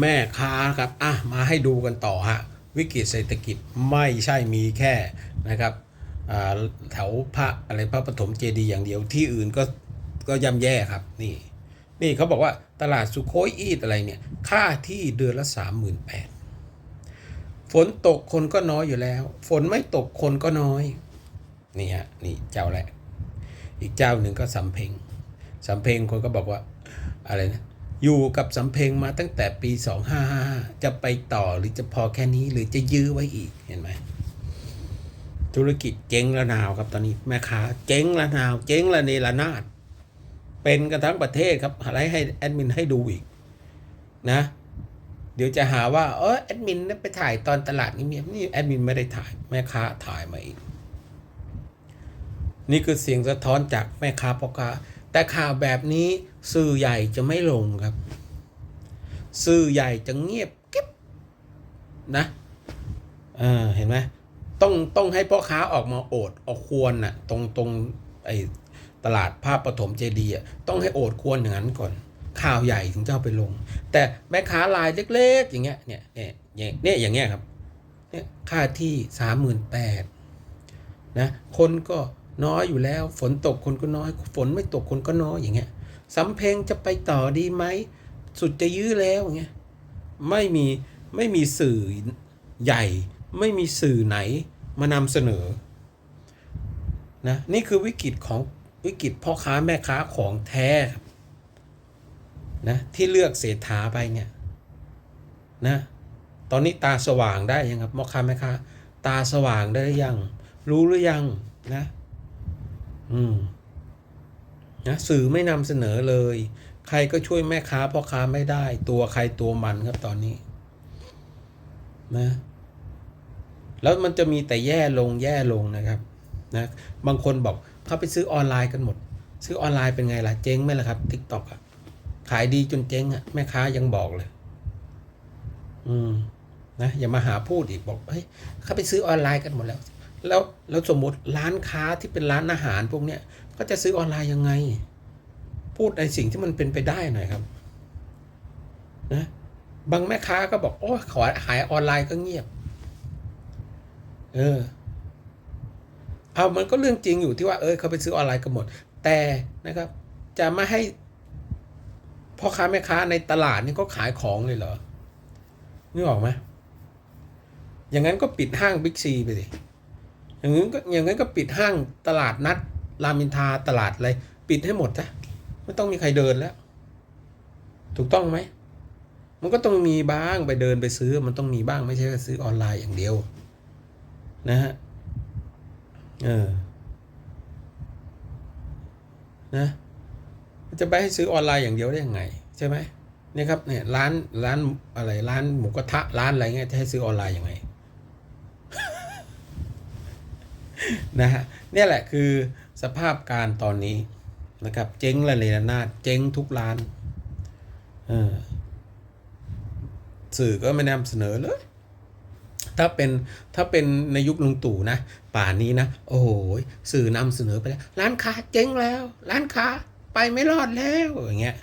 แม่ค้าครับอะมาให้ดูกันต่อฮะวิกฤตเศรษฐกิจไม่ใช่มีแค่นะครับแถวพระอะไรพระปฐมเจดีย์อย่างเดียวที่อื่นก็ก็ย่ำแย่ครับนี่นี่เขาบอกว่าตลาดสุโขยอีดอะไรเนี่ยค่าที่เดือนละสามหมื่นแปดฝนตกคนก็น้อยอยู่แล้ว ฝนไม่ตกคนก็น้อยนี่ฮะนี่เจ้าแรกอีกเจ้าหนึ่งก็สำเพ็งสำเพ็งคนก็บอกว่าอะไรนะ อยู่กับสำเพ็งมาตั้งแต่ปี 2555 จะไปต่อหรือจะพอแค่นี้หรือจะยื้อไว้อีกเห็นไหมธุรกิจเจ๊งระนาวครับตอนนี้แม่ค้าเจ๊งระนาว เจ๊งระเนระนาดเป็นกันทั้งประเทศครับอะไรให้แอดมินให้ดูอีกนะ เดี๋ยวจะหาว่าเออแอดมินไปถ่ายตอนตลาดเงียบๆนี่แอดมินไม่ได้ถ่ายแม่ค้าถ่ายมาเองนี่คือเสียงสะท้อนจากแม่ค้าพ่อค้าแต่ข่าวแบบนี้ สื่อใหญ่จะไม่ลงครับ สื่อใหญ่จะเงียบกิ๊บนะเออเห็นไหมต้องต้องให้พ่อค้าออกมาโอดออกควรน่ะตรงตรงไอ้ตลาดภาพปฐมเจดีย์ต้องให้โอดควรอย่างนั้นก่อน ข่าวใหญ่ถึงจะเอาไปลง แต่แม่ค้ารายเล็กๆ อย่างเงี้ยเนี่ยเนี่ยเนี่ยเนี่ยอย่างเงี้ยครับเนี่ยค่าที่สามหมื่นแปดนะคนก็น้อยอยู่แล้ว ฝนตกคนก็น้อย ฝนไม่ตกคนก็น้อยอย่างเงี้ย สำเพงจะไปต่อดีไหม สุดจะยื้อแล้วอย่างเงี้ยไม่มีไม่มีสื่อใหญ่ ไม่มีสื่อไหนมานำเสนอนะนี่คือวิกฤตของวิกฤตพ่อค้าแม่ค้าของแท้นะที่เลือกเศรษฐาไปเนี่ยนะตอนนี้ตาสว่างได้ยังครับพ่อค้าแม่ค้าตาสว่างได้หรือยัง รู้หรือยังนะ อืม นะสื่อไม่นำเสนอเลย ใครก็ช่วยแม่ค้าพ่อค้าไม่ได้ ตัวใครตัวมันครับตอนนี้นะแล้วมันจะมีแต่แย่ลงแย่ลงนะครับนะบางคนบอกเขาไปซื้อออนไลน์กันหมด ซื้อออนไลน์เป็นไงล่ะ เจ๊งไหมล่ะครับทิกตอกอะขายดีจนเจ๊งอะแม่ค้ายังบอกเลย อืมนะอย่ามาหาพูดอีกบอกเฮ้ยเขาไปซื้อออนไลน์กันหมดแล้ว แล้วแล้วสมมติร้านค้าที่เป็นร้านอาหารพวกเนี้ย ก็จะซื้อออนไลน์ยังไง พูดในสิ่งที่มันเป็นไปได้หน่อยครับนะบางแม่ค้าก็บอก โอ้ขอขายออนไลน์ก็เงียบ เออ เอามันก็เรื่องจริงอยู่ที่ว่า เออเขาไปซื้อออนไลน์กันหมด แต่นะครับ จะไม่ให้พ่อค้าแม่ค้าในตลาดนี่ก็ขายของเลยเหรอนึกออกไหมอย่างนั้นก็ปิดห้างบิ๊กซีไปสิอย่างนั้นก็อย่างนั้นก็ปิดห้างตลาดนัด รามอินทาตลาดอะไรปิดให้หมดจ้ะไม่ต้องมีใครเดินแล้ว ถูกต้องไหม มันก็ต้องมีบ้างไปเดินไปซื้อ มันต้องมีบ้างไม่ใช่แค่ซื้อออนไลน์อย่างเดียว นะฮะเออนะจะไปให้ซื้อออนไลน์อย่างเดียวได้ยังไง ใช่ไหมนี่ครับเนี่ยร้านร้านอะไรร้านหมูกระทะร้านอะไรเงี้ยจะให้ซื้อออนไลน์ยังไงนะฮะนี่แหละคือ สภาพการตอนนี้นะครับ เจ๊งระเนระนาดเจ๊งทุกร้านสื่อก็ไม่นำเสนอเลยถ้าเป็นถ้าเป็นในยุคลุงตู่นะ ป่านนี้นะ โอ้โหสื่อนำเสนอไปแล้ว ร้านค้าเจ๊งแล้ว ร้านค้าไปไม่รอดแล้วอย่างเงี้ย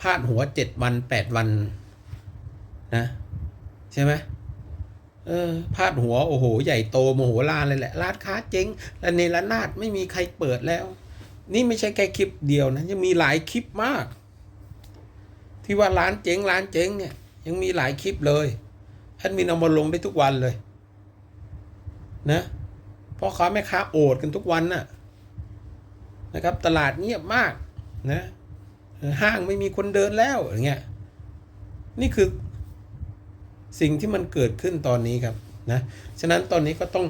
พลาดหัวเจ็ดวันแปดวันนะ ใช่ไหม เออพาดหัวโอ้โห ใหญ่โตโมโหลานเลยแหละร้านค้าเจ๊งและเนรนาดไม่มีใครเปิดแล้ว นี่ไม่ใช่แค่คลิปเดียวนะยังมีหลายคลิปมาก ที่ว่าร้านเจ๊งร้านเจ๊งเนี่ย ยังมีหลายคลิปเลยแอดมินเอามาลงได้ทุกวันเลย นะพ่อค้าแม่ค้าโอดกันทุกวันน่ะนะครับ ตลาดเงียบมากนะห้างไม่มีคนเดินแล้วอย่างเงี้ยนี่คือ สิ่งที่มันเกิดขึ้นตอนนี้ครับนะฉะนั้นตอนนี้ก็ต้อง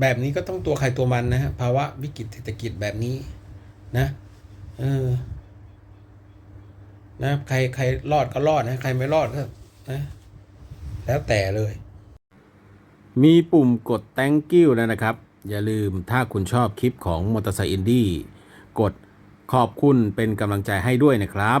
แบบนี้ก็ต้องตัวใครตัวมันนะฮะภาวะวิกฤตเศรษฐกิจแบบนี้นะเออนะใครใครรอดก็รอดนะใครไม่รอดก็นะแล้วแต่เลย มีปุ่มกด thank you แล้วนะครับ อย่าลืมถ้าคุณชอบคลิปของมอเตอร์ไซค์อินดี้กดขอบคุณเป็นกำลังใจให้ด้วยนะครับ